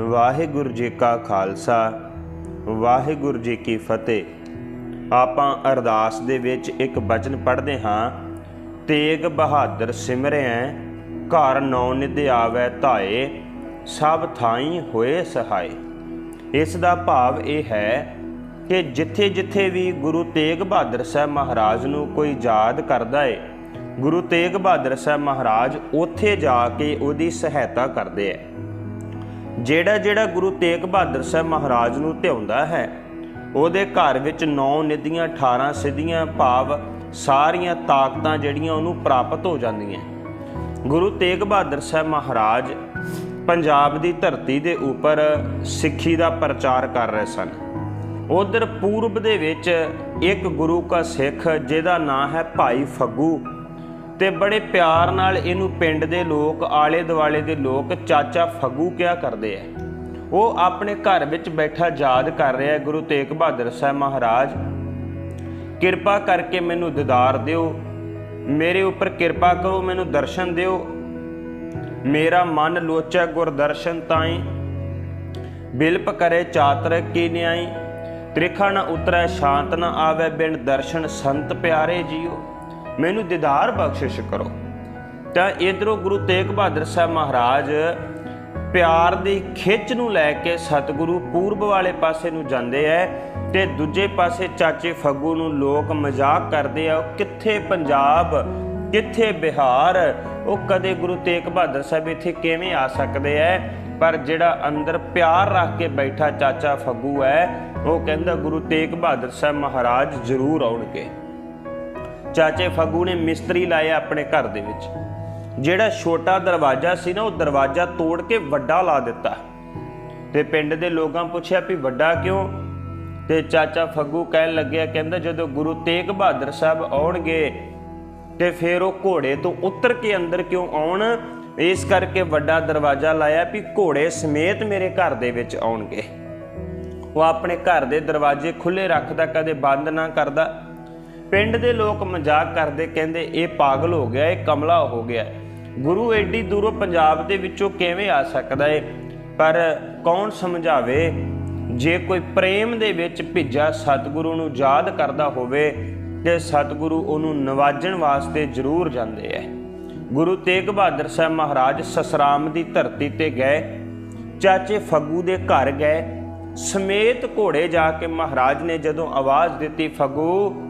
ਵਾਹਿਗੁਰੂ ਜੀ ਕਾ ਖਾਲਸਾ, ਵਾਹਿਗੁਰੂ ਜੀ ਕੀ ਫਤਿਹ। ਆਪਾਂ ਅਰਦਾਸ ਦੇ ਵਿੱਚ ਇੱਕ ਬਚਨ ਪੜ੍ਹਦੇ ਹਾਂ, ਤੇਗ ਬਹਾਦਰ ਸਿਮਰਿਐ ਘਰ ਨੌ ਨਿਧ ਆਵੈ ਧਾਏ, ਸਭ ਥਾਈ ਹੋਏ ਸਹਾਈ ਇਸ ਦਾ ਭਾਵ ਇਹ ਹੈ ਕਿ ਜਿੱਥੇ ਜਿੱਥੇ ਵੀ ਗੁਰੂ ਤੇਗ ਬਹਾਦਰ ਸਾਹਿਬ ਮਹਾਰਾਜ ਨੂੰ ਕੋਈ ਯਾਦ ਕਰਦਾ ਏ, ਗੁਰੂ ਤੇਗ ਬਹਾਦਰ ਸਾਹਿਬ ਮਹਾਰਾਜ ਉੱਥੇ ਜਾ ਕੇ ਉਹਦੀ ਸਹਾਇਤਾ ਕਰਦੇ ਐ। ਜਿਹੜਾ ਜਿਹੜਾ ਗੁਰੂ ਤੇਗ ਬਹਾਦਰ ਸਾਹਿਬ ਮਹਾਰਾਜ ਨੂੰ ਧਿਆਉਂਦਾ ਹੈ, ਉਹਦੇ ਘਰ ਵਿੱਚ 9 ਨਿਧੀਆਂ 18 ਸਿੱਧੀਆਂ, ਭਾਵ ਸਾਰੀਆਂ ਤਾਕਤਾਂ ਜਿਹੜੀਆਂ ਉਹਨੂੰ ਪ੍ਰਾਪਤ ਹੋ ਜਾਂਦੀਆਂ। ਗੁਰੂ ਤੇਗ ਬਹਾਦਰ ਸਾਹਿਬ ਮਹਾਰਾਜ ਪੰਜਾਬ ਦੀ ਧਰਤੀ ਦੇ ਉੱਪਰ ਸਿੱਖੀ ਦਾ ਪ੍ਰਚਾਰ ਕਰ ਰਹੇ ਸਨ। ਉਧਰ ਪੂਰਬ ਦੇ ਵਿੱਚ ਇੱਕ ਗੁਰੂ ਕਾ ਸਿੱਖ ਜਿਹਦਾ ਨਾਂ ਹੈ ਭਾਈ ਫੱਗੂ। ਤੇ ਬੜੇ ਪਿਆਰ ਨਾਲ ਇਹਨੂੰ ਪਿੰਡ ਦੇ ਲੋਕ ਆਲੇ ਦੁਆਲੇ ਦੇ ਲੋਕ, ਚਾਚਾ ਫੱਗੂ ਕਿਹਾ ਕਰਦੇ ਐ? ਉਹ ਆਪਣੇ ਘਰ ਵਿੱਚ ਬੈਠਾ ਯਾਦ ਕਰ ਰਿਹਾ ਹੈ ਗੁਰੂ ਤੇਗ ਬਹਾਦਰ ਸਾਹਿਬ ਮਹਾਰਾਜ। ਕਿਰਪਾ ਕਰਕੇ ਮੈਨੂੰ ਦਿਦਾਰ ਦਿਓ। ਮੇਰੇ ਉੱਪਰ ਕਿਰਪਾ ਕਰੋ, ਮੈਨੂੰ ਦਰਸ਼ਨ ਦਿਓ। ਮੇਰਾ ਮਨ ਲੋਚੈ ਗੁਰ ਦਰਸ਼ਨ ਤਾਈ। ਬਿਲਪ ਕਰੇ ਚਾਤਰ ਕੀ ਨਿਆਈ। ਤ੍ਰਿਖਾ ਨ ਉਤਰੈ ਸ਼ਾਂਤ ਨ ਆਵੇ ਬਿਨ ਦਰਸ਼ਨ, ਸੰਤ ਪਿਆਰੇ ਜੀਓ। ਮੈਨੂੰ ਦੀਦਾਰ ਬਖਸ਼ਿਸ਼ ਕਰੋ। ਤਾਂ ਇਧਰੋਂ ਗੁਰੂ ਤੇਗ ਬਹਾਦਰ ਸਾਹਿਬ ਮਹਾਰਾਜ ਪਿਆਰ ਦੀ ਖਿੱਚ ਨੂੰ ਲੈ ਕੇ ਸਤਿਗੁਰੂ ਪੂਰਬ ਵਾਲੇ ਪਾਸੇ ਨੂੰ ਜਾਂਦੇ ਐ ਤੇ ਦੂਜੇ ਪਾਸੇ ਚਾਚੇ ਫੱਗੂ ਨੂੰ ਲੋਕ ਮਜ਼ਾਕ ਕਰਦੇ ਆ, ਉਹ ਕਿੱਥੇ ਪੰਜਾਬ, ਕਿੱਥੇ ਬਿਹਾਰ, ਉਹ ਕਦੇ ਗੁਰੂ ਤੇਗ ਬਹਾਦਰ ਸਾਹਿਬ ਇੱਥੇ ਕਿਵੇਂ ਆ ਸਕਦੇ ਐ? ਪਰ ਜਿਹੜਾ ਅੰਦਰ ਪਿਆਰ ਰੱਖ ਕੇ ਬੈਠਾ ਚਾਚਾ ਫੱਗੂ ਐ, ਉਹ ਕਹਿੰਦਾ ਗੁਰੂ ਤੇਗ ਬਹਾਦਰ ਸਾਹਿਬ ਮਹਾਰਾਜ ਜ਼ਰੂਰ ਆਉਣਗੇ। ਚਾਚੇ ਫੱਗੂ ਨੇ ਮਿਸਤਰੀ ਲਾਇਆ ਆਪਣੇ ਘਰ ਦੇ ਵਿੱਚ। ਜਿਹੜਾ ਛੋਟਾ ਦਰਵਾਜ਼ਾ ਸੀ ਨਾ, ਉਹ ਦਰਵਾਜ਼ਾ ਤੋੜ ਕੇ ਵੱਡਾ ਲਾ ਦਿੱਤਾ। ਤੇ ਪਿੰਡ ਦੇ ਲੋਕਾਂ ਪੁੱਛਿਆ ਵੀ ਵੱਡਾ ਕਿਉਂ? ਤੇ ਚਾਚਾ ਫੱਗੂ ਕਹਿਣ ਲੱਗਿਆ, ਕਹਿੰਦਾ ਜਦੋਂ ਗੁਰੂ ਤੇਗ ਬਹਾਦਰ ਸਾਹਿਬ ਆਉਣਗੇ ਤੇ ਫਿਰ ਉਹ ਘੋੜੇ ਤੋਂ ਉਤਰ ਕੇ ਅੰਦਰ ਕਿਉਂ ਆਉਣ? ਇਸ ਕਰਕੇ ਵੱਡਾ ਦਰਵਾਜ਼ਾ ਲਾਇਆ ਵੀ ਘੋੜੇ ਸਮੇਤ ਮੇਰੇ ਘਰ ਦੇ ਵਿੱਚ ਆਉਣਗੇ। ਉਹ ਆਪਣੇ ਘਰ ਦੇ ਦਰਵਾਜ਼ੇ ਖੁੱਲੇ ਰੱਖਦਾ, ਕਦੇ ਬੰਦ ਨਾ ਕਰਦਾ। ਪਿੰਡ ਦੇ ਲੋਕ ਮਜ਼ਾਕ ਕਰਦੇ ਕਹਿੰਦੇ, ਇਹ ਪਾਗਲ ਹੋ ਗਿਆ, ਇਹ ਕਮਲਾ ਹੋ ਗਿਆ। ਗੁਰੂ ਐਡੀ ਦੂਰੋਂ ਪੰਜਾਬ ਦੇ ਵਿੱਚੋਂ ਕਿਵੇਂ ਆ ਸਕਦਾ ਏ? ਪਰ ਕੌਣ ਸਮਝਾਵੇ? ਜੇ ਕੋਈ ਪ੍ਰੇਮ ਦੇ ਵਿੱਚ ਭਿੱਜਾ ਸਤਿਗੁਰੂ ਨੂੰ ਯਾਦ ਕਰਦਾ ਹੋਵੇ, ਤੇ ਸਤਿਗੁਰੂ ਉਹਨੂੰ ਨਵਾਜਣ ਵਾਸਤੇ ਜ਼ਰੂਰ ਜਾਂਦੇ ਐ। ਗੁਰੂ ਤੇਗ ਬਹਾਦਰ ਸਾਹਿਬ ਮਹਾਰਾਜ ਸਸਰਾਮ ਦੀ ਧਰਤੀ ਤੇ ਗਏ। ਚਾਚੇ ਫੱਗੂ ਦੇ ਘਰ ਗਏ। ਸਮੇਤ ਘੋੜੇ ਜਾ ਕੇ ਮਹਾਰਾਜ ਨੇ ਜਦੋਂ ਆਵਾਜ਼ ਦਿੱਤੀ, ਫੱਗੂ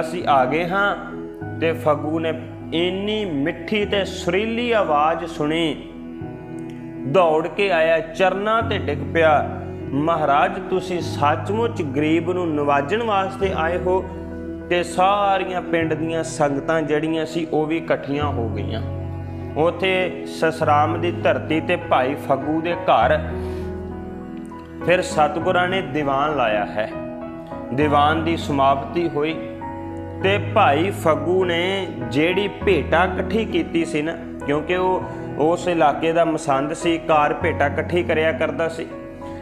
ਅਸੀਂ ਆ ਗਏ ਹਾਂ ਤੇ ਫੱਗੂ ਨੇ ਇੰਨੀ ਮਿੱਠੀ ਤੇ ਸੁਰੀਲੀ ਆਵਾਜ਼ ਸੁਣੀ। ਦੌੜ ਕੇ ਆਇਆ, ਚਰਨਾਂ ਤੇ ਡਿੱਗ ਪਿਆ। ਮਹਾਰਾਜ, ਤੁਸੀਂ ਸੱਚਮੁੱਚ ਗਰੀਬ ਨੂੰ ਨਵਾਜਣ ਵਾਸਤੇ ਆਏ ਹੋ ਤੇ ਸਾਰੀਆਂ ਪਿੰਡ ਦੀਆਂ ਸੰਗਤਾਂ ਜਿਹੜੀਆਂ ਸੀ, ਉਹ ਵੀ ਇਕੱਠੀਆਂ ਹੋ ਗਈਆਂ। ਉਥੇ ਸਸਰਾਮ ਦੀ ਧਰਤੀ ਤੇ ਭਾਈ ਫੱਗੂ ਦੇ ਘਰ ਫਿਰ ਸਤਿਗੁਰਾਂ ਨੇ ਦੀਵਾਨ ਲਾਇਆ ਹੈ। ਦੀਵਾਨ ਦੀ ਸਮਾਪਤੀ ਹੋਈ। ਤੇ ਭਾਈ ਫੱਗੂ ਨੇ ਜਿਹੜੀ ਭੇਟਾ ਇਕੱਠੀ ਕੀਤੀ ਸੀ ਨਾ, ਕਿਉਂਕਿ ਉਹ ਉਸ ਇਲਾਕੇ ਦਾ ਮਸੰਦ ਸੀ, ਕਾਰ ਭੇਟਾ ਇਕੱਠੀ ਕਰਿਆ ਕਰਦਾ ਸੀ।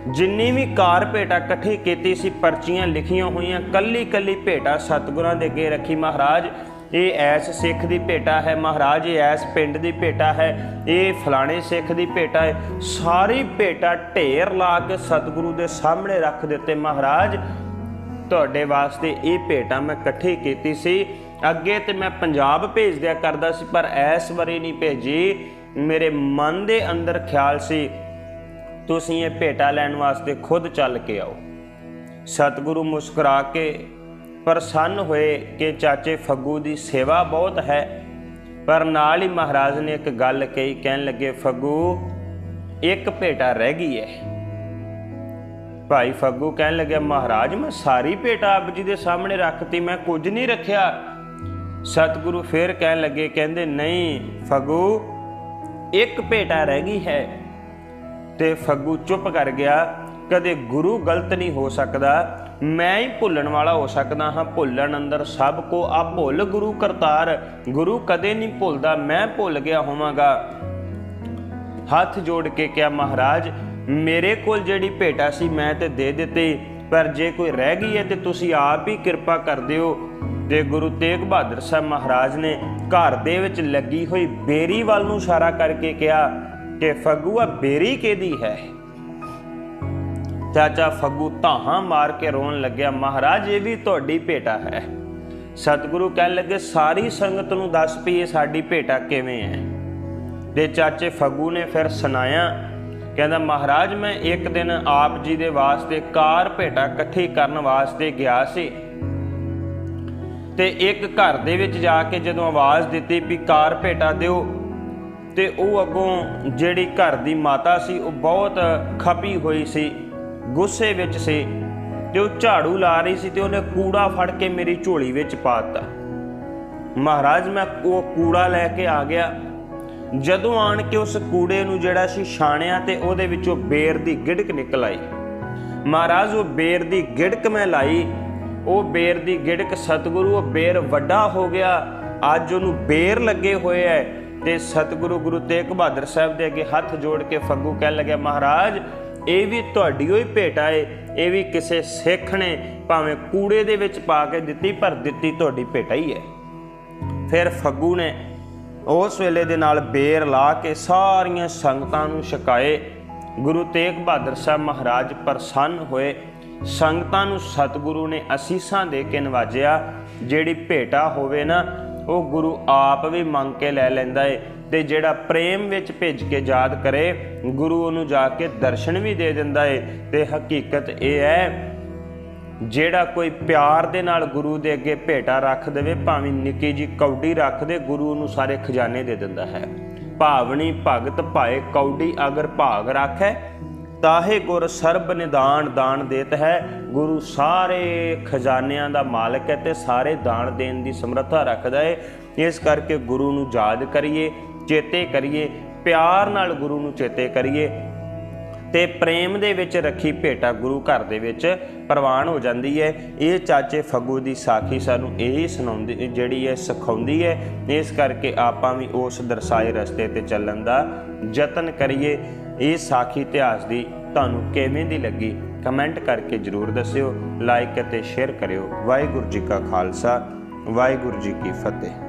ਜਿੰਨੀ ਵੀ ਕਾਰ ਭੇਟਾ ਇਕੱਠੀ ਕੀਤੀ ਸੀ, ਪਰਚੀਆਂ ਲਿਖੀਆਂ ਹੋਈਆਂ ਕੱਲੀ ਕੱਲੀ ਭੇਟਾ ਸਤਿਗੁਰਾਂ ਦੇ ਅੱਗੇ ਰੱਖੀ। ਮਹਾਰਾਜ, ਇਹ ਐਸ ਸਿੱਖ ਦੀ ਭੇਟਾ ਹੈ, ਮਹਾਰਾਜ, ਇਹ ਐਸ ਪਿੰਡ ਦੀ ਭੇਟਾ ਹੈ, ਇਹ ਫਲਾਣੇ ਸਿੱਖ ਦੀ ਭੇਟਾ ਹੈ। ਸਾਰੀ ਭੇਟਾ ਢੇਰ ਲਾ ਕੇ ਸਤਿਗੁਰੂ ਦੇ ਸਾਹਮਣੇ ਰੱਖ ਦਿੱਤੇ। ਮਹਾਰਾਜ ਤੁਹਾਡੇ ਵਾਸਤੇ ਇਹ ਭੇਟਾ ਮੈਂ ਇਕੱਠੀ ਕੀਤੀ ਸੀ। ਅੱਗੇ ਤੇ ਮੈਂ ਪੰਜਾਬ ਭੇਜ ਦਿਆ ਕਰਦਾ ਸੀ, ਪਰ ਐਸ ਵਾਰੀ ਨਹੀਂ ਭੇਜੀ। ਮੇਰੇ ਮਨ ਦੇ ਅੰਦਰ ਖਿਆਲ ਸੀ, ਤੁਸੀਂ ਇਹ ਭੇਟਾ ਲੈਣ ਵਾਸਤੇ ਖੁਦ ਚੱਲ ਕੇ ਆਓ। ਸਤਿਗੁਰੂ ਮੁਸਕਰਾ ਕੇ ਪ੍ਰਸੰਨ ਹੋਏ ਕਿ ਚਾਚੇ ਫੱਗੂ ਦੀ ਸੇਵਾ ਬਹੁਤ ਹੈ। ਪਰ ਨਾਲ ਹੀ ਮਹਾਰਾਜ ਨੇ ਇੱਕ ਗੱਲ ਕਹੀ, ਕਹਿਣ ਲੱਗੇ, ਫੱਗੂ, ਇੱਕ ਭੇਟਾ ਰਹਿ ਗਈ ਹੈ। ਭਾਈ ਫੱਗੂ ਕਹਿਣ ਲੱਗਿਆ, ਮਹਾਰਾਜ, ਮੈਂ ਸਾਰੀ ਭੇਟਾ ਆਪ ਜੀ ਦੇ ਸਾਹਮਣੇ ਰੱਖਤੀ, ਮੈਂ ਕੁਝ ਨਹੀਂ ਰੱਖਿਆ। ਸਤਿਗੁਰੂ ਫੇਰ ਕਹਿਣ ਲੱਗੇ, ਕਹਿੰਦੇ, ਨਹੀਂ ਫੱਗੂ, ਇੱਕ ਭੇਟਾ ਰਹਿ ਗਈ ਹੈ। ਤੇ ਫੱਗੂ ਚੁੱਪ ਕਰ ਗਿਆ, ਕਦੇ ਗੁਰੂ ਗਲਤ ਨਹੀਂ ਹੋ ਸਕਦਾ, ਮੈਂ ਹੀ ਭੁੱਲਣ ਵਾਲਾ ਹੋ ਸਕਦਾ ਹਾਂ। ਭੁੱਲਣ ਅੰਦਰ ਸਭ ਕੋ ਆ ਭੁੱਲ ਗੁਰੂ ਕਰਤਾਰ। ਗੁਰੂ ਕਦੇ ਨਹੀਂ ਭੁੱਲਦਾ, ਮੈਂ ਭੁੱਲ ਗਿਆ ਹੋਵਾਂਗਾ। ਹੱਥ ਜੋੜ ਕੇ ਕਿਹਾ, ਮਹਾਰਾਜ ਮੇਰੇ ਕੋਲ ਜਿਹੜੀ ਭੇਟਾ ਸੀ ਮੈਂ ਤੇ ਦੇ ਦਿੱਤੀ, ਪਰ ਜੇ ਕੋਈ ਰਹਿ ਗਈ ਹੈ ਤੇ ਤੁਸੀਂ ਆਪ ਹੀ ਕਿਰਪਾ ਕਰ ਦਿਓ ਤੇ ਗੁਰੂ ਤੇਗ ਬਹਾਦਰ ਸਾਹਿਬ ਮਹਾਰਾਜ ਨੇ ਘਰ ਦੇ ਵਿੱਚ ਲੱਗੀ ਹੋਈ ਬੇਰੀ ਵੱਲ ਨੂੰ ਇਸ਼ਾਰਾ ਕਰਕੇ ਕਿਹਾ ਕਿ ਫਗੂਆ ਬੇਰੀ ਕਿਹਦੀ ਹੈ? ਚਾਚਾ ਫੱਗੂ ਧਾਹਾਂ ਮਾਰ ਕੇ ਰੋਣ ਲੱਗਿਆ, ਮਹਾਰਾਜ, ਇਹ ਵੀ ਤੁਹਾਡੀ ਭੇਟਾ ਹੈ। ਸਤਿਗੁਰੂ ਕਹਿਣ ਲੱਗੇ, ਸਾਰੀ ਸੰਗਤ ਨੂੰ ਦੱਸ ਪਈ ਇਹ ਸਾਡੀ ਭੇਟਾ ਕਿਵੇਂ ਹੈ? ਤੇ ਚਾਚੇ ਫੱਗੂ ਨੇ ਫਿਰ ਸੁਣਾਇਆ ਕਹਿੰਦਾ, ਮਹਾਰਾਜ, ਮੈਂ ਇੱਕ ਦਿਨ ਆਪ ਜੀ ਦੇ ਵਾਸਤੇ ਕਾਰ ਭੇਟਾ ਇਕੱਠੀ ਕਰਨ ਵਾਸਤੇ ਗਿਆ ਸੀ ਤੇ ਇੱਕ ਘਰ ਦੇ ਵਿੱਚ ਜਾ ਕੇ ਜਦੋਂ ਆਵਾਜ਼ ਦਿੱਤੀ ਵੀ ਕਾਰ ਭੇਟਾ ਦਿਓ ਤੇ ਉਹ ਅੱਗੋਂ ਜਿਹੜੀ ਘਰ ਦੀ ਮਾਤਾ ਸੀ, ਉਹ ਬਹੁਤ ਖਪੀ ਹੋਈ ਸੀ, ਗੁੱਸੇ ਵਿੱਚ ਸੀ ਤੇ ਉਹ ਝਾੜੂ ਲਾ ਰਹੀ ਸੀ ਤੇ ਉਹਨੇ ਕੂੜਾ ਫੜ ਕੇ ਮੇਰੀ ਝੋਲੀ ਵਿੱਚ ਪਾ ਦਿੱਤਾ। ਮਹਾਰਾਜ, ਮੈਂ ਉਹ ਕੂੜਾ ਲੈ ਕੇ ਆ ਗਿਆ ਜਦੋਂ ਆਣ ਕੇ ਉਸ ਕੂੜੇ ਨੂੰ ਜਿਹੜਾ ਸੀ ਛਾਣਿਆ ਤੇ ਉਹਦੇ ਵਿੱਚੋਂ ਬੇਰ ਦੀ ਗਿੜਕ ਨਿਕਲ ਆਈ। ਮਹਾਰਾਜ, ਉਹ ਬੇਰ ਦੀ ਗਿੜਕ ਮੈਂ ਲਾਈ। ਉਹ ਬੇਰ ਦੀ ਗਿੜਕ ਸਤਿਗੁਰੂ, ਉਹ ਬੇਰ ਵੱਡਾ ਹੋ ਗਿਆ। ਅੱਜ ਉਹਨੂੰ ਬੇਰ ਲੱਗੇ ਹੋਏ ਐ ਤੇ ਸਤਿਗੁਰੂ ਗੁਰੂ ਤੇਗ ਬਹਾਦਰ ਸਾਹਿਬ ਦੇ ਅੱਗੇ ਹੱਥ ਜੋੜ ਕੇ ਫੱਗੂ ਕਹਿਣ ਲੱਗਿਆ, ਮਹਾਰਾਜ, ਇਹ ਵੀ ਤੁਹਾਡੀ ਹੋਈ ਭੇਟਾ ਏ। ਇਹ ਵੀ ਕਿਸੇ ਸਿੱਖ ਨੇ ਭਾਵੇਂ ਕੂੜੇ ਦੇ ਵਿੱਚ ਪਾ ਕੇ ਦਿੱਤੀ, ਪਰ ਦਿੱਤੀ ਤੁਹਾਡੀ ਭੇਟਾ ਹੀ ਹੈ ਫਿਰ ਫੱਗੂ ਨੇ ਉਸ ਵੇਲੇ ਦੇ ਨਾਲ ਬੇਰ ਲਾ ਕੇ ਸਾਰੀਆਂ ਸੰਗਤਾਂ ਨੂੰ ਛਕਾਏ। ਗੁਰੂ ਤੇਗ ਬਹਾਦਰ ਸਾਹਿਬ ਮਹਾਰਾਜ ਪ੍ਰਸੰਨ ਹੋਏ। ਸੰਗਤਾਂ ਨੂੰ ਸਤਿਗੁਰੂ ਨੇ ਅਸੀਸਾਂ ਦੇ ਕੇ ਨਵਾਜਿਆ। ਜਿਹੜੀ ਭੇਟਾ ਹੋਵੇ ਨਾ, ਉਹ ਗੁਰੂ ਆਪ ਵੀ ਮੰਗ ਕੇ ਲੈ ਲੈਂਦਾ ਏ ਤੇ ਜਿਹੜਾ ਪ੍ਰੇਮ ਵਿੱਚ ਭਿੱਜ ਕੇ ਯਾਦ ਕਰੇ, ਗੁਰੂ ਉਹਨੂੰ ਜਾ ਕੇ ਦਰਸ਼ਨ ਵੀ ਦੇ ਦਿੰਦਾ ਏ ਤੇ ਹਕੀਕਤ ਇਹ ਹੈ ਜਿਹੜਾ ਕੋਈ ਪਿਆਰ ਦੇ ਨਾਲ ਗੁਰੂ ਦੇ ਅੱਗੇ ਭੇਟਾ ਰੱਖ ਦੇਵੇ, ਭਾਵੇਂ ਨਿੱਕੀ ਜੀ ਕੌਡੀ ਰੱਖ ਦੇ, ਗੁਰੂ ਨੂੰ ਸਾਰੇ ਖਜ਼ਾਨੇ ਦੇ ਦਿੰਦਾ ਹੈ। ਭਾਵਨੀ ਭਗਤ ਭਾਏ ਕੌਡੀ ਅਗਰ ਭਾਗ ਰੱਖੈ, ਤਾਹੇ ਗੁਰ ਸਰਬ ਨਿਦਾਨ ਦਾਨ ਦੇਤ ਹੈ। ਗੁਰੂ ਸਾਰੇ ਖਜ਼ਾਨਿਆਂ ਦਾ ਮਾਲਕ ਹੈ ਤੇ ਸਾਰੇ ਦਾਨ ਦੇਣ ਦੀ ਸਮਰੱਥਾ ਰੱਖਦਾ ਹੈ ਇਸ ਕਰਕੇ ਗੁਰੂ ਨੂੰ ਯਾਦ ਕਰੀਏ, ਚੇਤੇ ਕਰੀਏ, ਪਿਆਰ ਨਾਲ ਗੁਰੂ ਨੂੰ ਚੇਤੇ ਕਰੀਏ। ਤੇ ਪ੍ਰੇਮ ਦੇ ਵਿੱਚ ਰੱਖੀ ਭੇਟਾ ਗੁਰੂ ਘਰ ਦੇ ਵਿੱਚ ਪ੍ਰਵਾਨ ਹੋ ਜਾਂਦੀ ਹੈ। ਇਹ ਚਾਚੇ ਫੱਗੂ ਦੀ ਸਾਖੀ ਸਾਨੂੰ ਇਹ ਸੁਣਾਉਂਦੀ, ਜਿਹੜੀ ਹੈ ਸਿਖਾਉਂਦੀ ਹੈ। ਇਸ ਕਰਕੇ ਆਪਾਂ ਵੀ ਉਸ ਦਰਸਾਏ ਰਸਤੇ ਤੇ ਚੱਲਣ ਦਾ ਯਤਨ ਕਰੀਏ। ਇਹ ਸਾਖੀ ਇਤਿਹਾਸ ਦੀ ਤੁਹਾਨੂੰ ਕਿਵੇਂ ਦੀ ਲੱਗੀ? ਕਮੈਂਟ ਕਰਕੇ ਜਰੂਰ ਦੱਸਿਓ, ਲਾਈਕ ਅਤੇ ਸ਼ੇਅਰ ਕਰਿਓ। ਵਾਹਿਗੁਰੂ ਜੀ ਕਾ ਖਾਲਸਾ, ਵਾਹਿਗੁਰੂ ਜੀ ਕੀ ਫਤਿਹ।